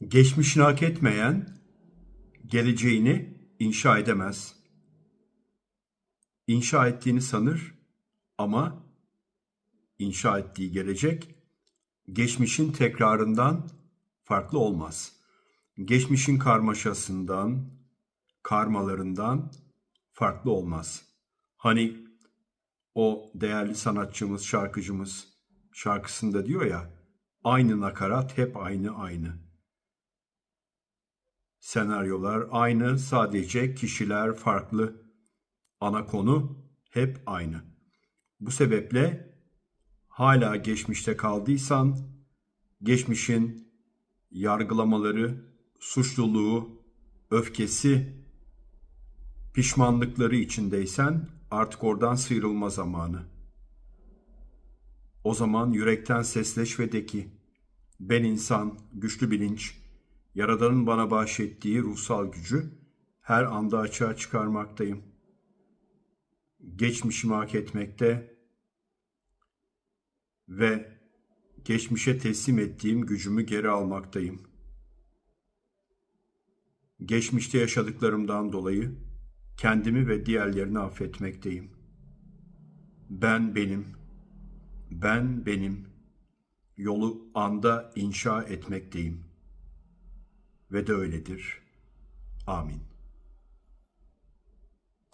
Geçmişini hak etmeyen geleceğini inşa edemez. İnşa ettiğini sanır ama inşa ettiği gelecek geçmişin tekrarından farklı olmaz. Geçmişin karmaşasından, karmalarından farklı olmaz. Hani o değerli sanatçımız, şarkıcımız şarkısında diyor ya, aynı nakarat hep aynı aynı. Senaryolar aynı, sadece kişiler farklı. Ana konu hep aynı. Bu sebeple hala geçmişte kaldıysan, geçmişin yargılamaları, suçluluğu, öfkesi, pişmanlıkları içindeysen artık oradan sıyrılma zamanı. O zaman yürekten sesleş ve de ki, ben insan, güçlü bilinç, Yaradan'ın bana bahşettiği ruhsal gücü her anda açığa çıkarmaktayım. Geçmişimi hak etmekte ve geçmişe teslim ettiğim gücümü geri almaktayım. Geçmişte yaşadıklarımdan dolayı kendimi ve diğerlerini affetmekteyim. Ben benim, ben benim yolu anda inşa etmekteyim. Ve de öyledir. Amin.